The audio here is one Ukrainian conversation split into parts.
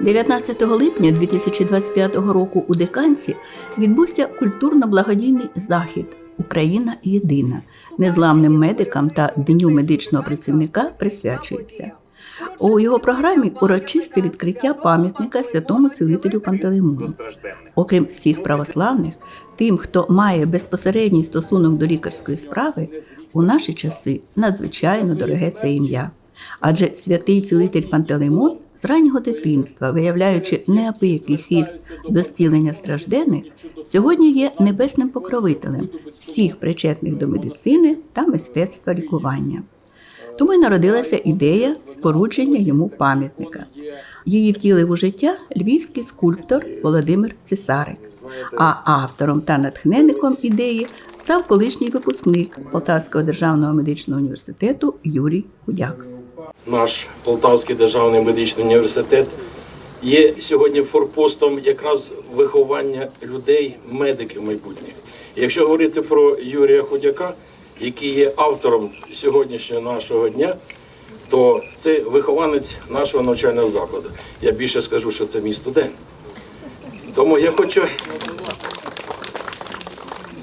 19 липня 2025 року у Диканці відбувся культурно-благодійний захід Україна єдина незламним медикам та Дню медичного працівника присвячується. У його програмі урочисте відкриття пам'ятника святому цілителю Пантелеймону. Окрім всіх православних, тим, хто має безпосередній стосунок до лікарської справи, у наші часи надзвичайно дороге це ім'я. Адже святий цілитель Пантелеймон з раннього дитинства, виявляючи неабиякий хист до зцілення страждених, сьогодні є небесним покровителем всіх причетних до медицини та мистецтва лікування. Тому й народилася ідея спорудження йому пам'ятника. Її втілив у життя львівський скульптор Володимир Цесарик. А автором та натхненником ідеї став колишній випускник Полтавського державного медичного університету Юрій Худяк. Наш Полтавський державний медичний університет є сьогодні форпостом якраз виховання людей, медиків майбутніх. Якщо говорити про Юрія Худяка, який є автором сьогоднішнього нашого дня, то це вихованець нашого навчального закладу. Я більше скажу, що це мій студент. Тому я хочу.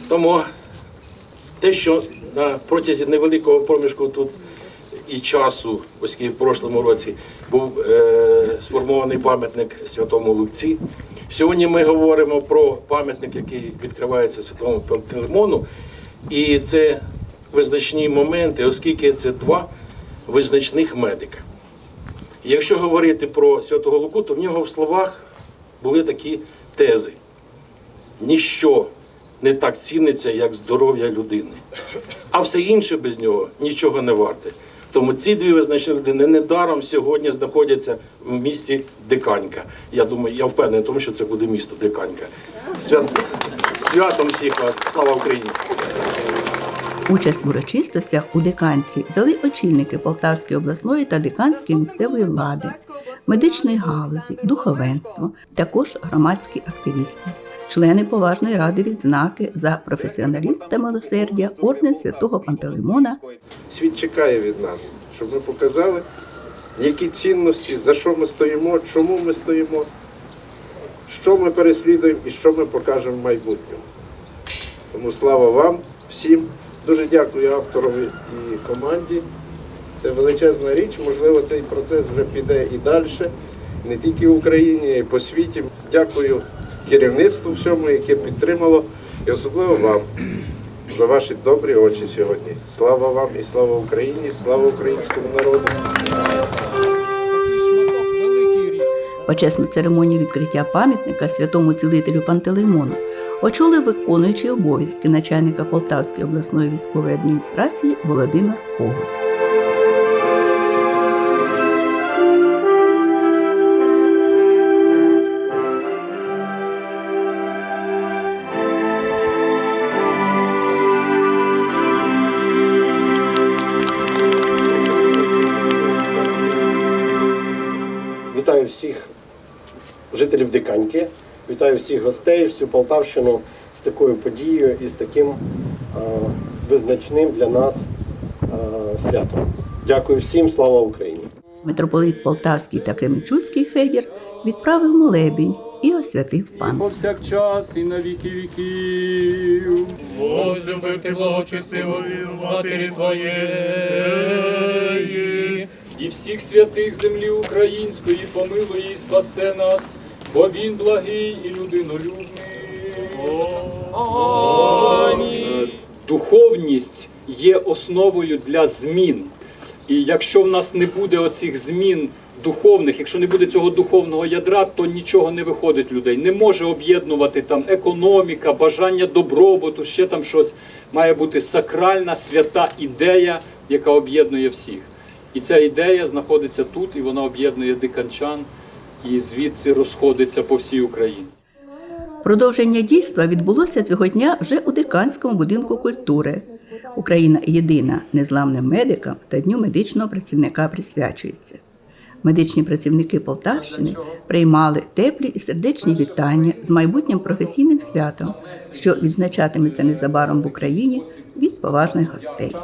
Тому те, що на протязі невеликого проміжку тут і часу, оскільки в прошлому році був е, сформований пам'ятник Святому Луці. Сьогодні ми говоримо про пам'ятник, який відкривається Святому Пантелеймону. І це визначні моменти, оскільки це два визначних медика. Якщо говорити про Святого Луку, то в нього в словах були такі тези. Ніщо не так ціниться, як здоров'я людини. А все інше без нього нічого не варте. Тому ці дві визначні людини недаром сьогодні знаходяться в місті Диканька. Я думаю, я впевнений, тому що це буде місто Диканька. Свят... Святом всіх вас! Слава Україні! Участь в урочистостях у диканці взяли очільники Полтавської обласної та диканської місцевої влади, медичної галузі, духовенство, також громадські активісти, члени поважної ради відзнаки за професіоналізм та милосердя орден святого Пантелеймона Світ чекає від нас, щоб ми показали, які цінності, за що ми стоїмо, чому ми стоїмо, що ми переслідуємо і що ми покажемо в майбутньому. Тому слава вам всім. Дуже дякую авторові і команді. Це величезна річ. Можливо, цей процес вже піде і далі, не тільки в Україні, а й по світі. Дякую керівництву всьому, яке підтримало, і особливо вам за ваші добрі очі сьогодні. Слава вам і слава Україні, слава українському народу. Почесну церемонію відкриття пам'ятника святому цілителю Пантелеймону очолив виконуючий обов'язки начальника Полтавської обласної військової адміністрації Володимир Когут. Всіх жителів Диканьки, вітаю всіх гостей, всю Полтавщину з такою подією і з таким е, визначним для нас е, святом. Дякую всім, слава Україні! Митрополит Полтавський та Кременчуцький Федір відправив молебінь і освятив пам'ять. повсякчас і на віки віків. Возлюбив ти благочестиву віру матері твоєї. І всіх святих землі української помилуй і спасе нас, бо він благий і людинолюбний. Духовність є основою для змін. І якщо в нас не буде оцих змін духовних, якщо не буде цього духовного ядра, то нічого не виходить людей. Не може об'єднувати там економіка, бажання добробуту, ще там щось. Має бути сакральна свята ідея, яка об'єднує всіх. І ця ідея знаходиться тут, і вона об'єднує диканчан, і звідси розходиться по всій Україні. Продовження дійства відбулося цього дня вже у Диканському будинку культури. Україна єдина незламним медикам та Дню медичного працівника присвячується. Медичні працівники Полтавщини приймали теплі і сердечні вітання з майбутнім професійним святом, що відзначатиметься незабаром в Україні від поважних гостей.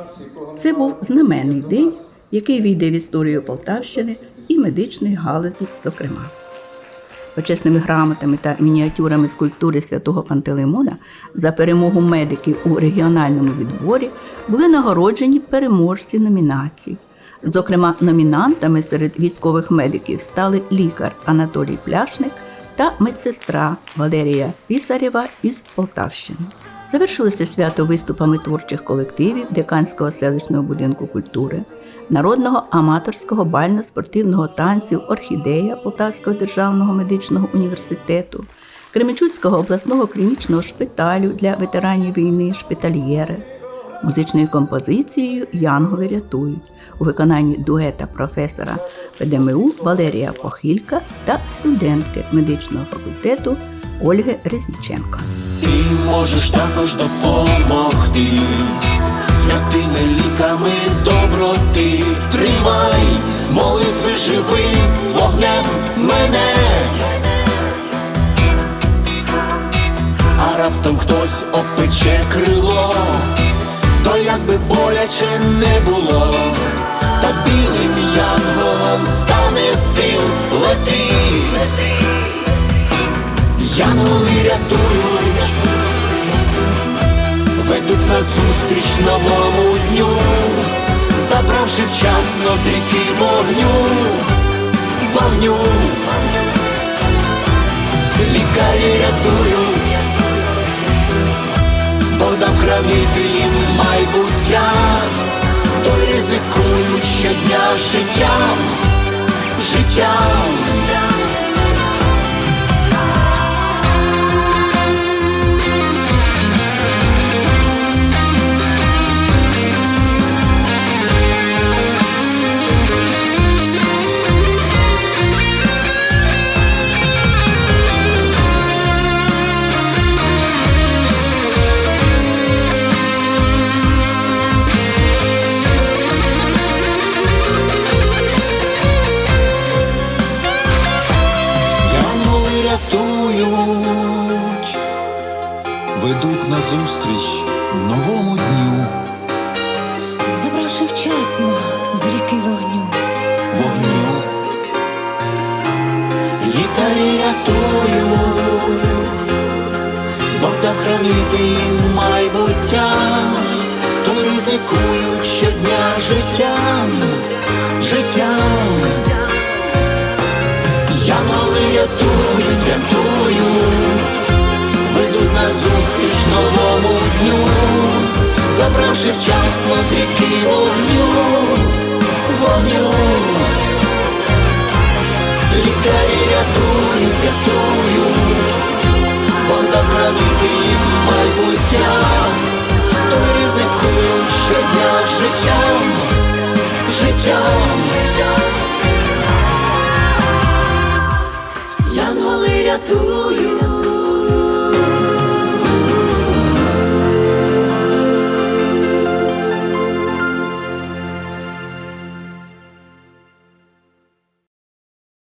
Це був знаменний день, який війде в історію Полтавщини і медичної галузі, зокрема. почесними грамотами та мініатюрами скульптури святого Пантелеймона за перемогу медиків у регіональному відборі були нагороджені переможці номінацій. Зокрема, номінантами серед військових медиків стали лікар Анатолій Пляшник та медсестра Валерія Пісарєва із Полтавщини. Завершилося свято виступами творчих колективів Деканського селищного будинку культури, народного аматорського бально-спортивного танцю Орхідея Полтавського державного медичного університету, Кременчуцького обласного клінічного шпиталю для ветеранів війни Шпитальєри, музичною композицією Янголи рятують у виконанні дуета професора ПДМУ Валерія Похилька та студентки медичного факультету Ольги Резніченко. Ти можеш також допомогти святими ліками доброти. Тримай молитви живим вогнем мене. А раптом хтось опече крило, то як би боляче не було, та білим янголом стане сил лети. Янголи рятують, ведуть нас зустріч новому дню, забравши вчасно з ріки вогню, вогню. Лікарі рятують, Богдан хранити їм майбуття, то й ризикують щодня життям, життям. З ріки вогню. вогню. лікарі рятують, Бог дав хранити їм майбуття, то ризикують щодня життям, життям. Янголи рятують, рятують, ведуть нас зустріч новому дню, забравши вчасно з ріки вогню, вогню. Лікарі рятують, рятують, Богдан хранити їм майбуття, то ризикують щодня життям, життям. Янголи рятують.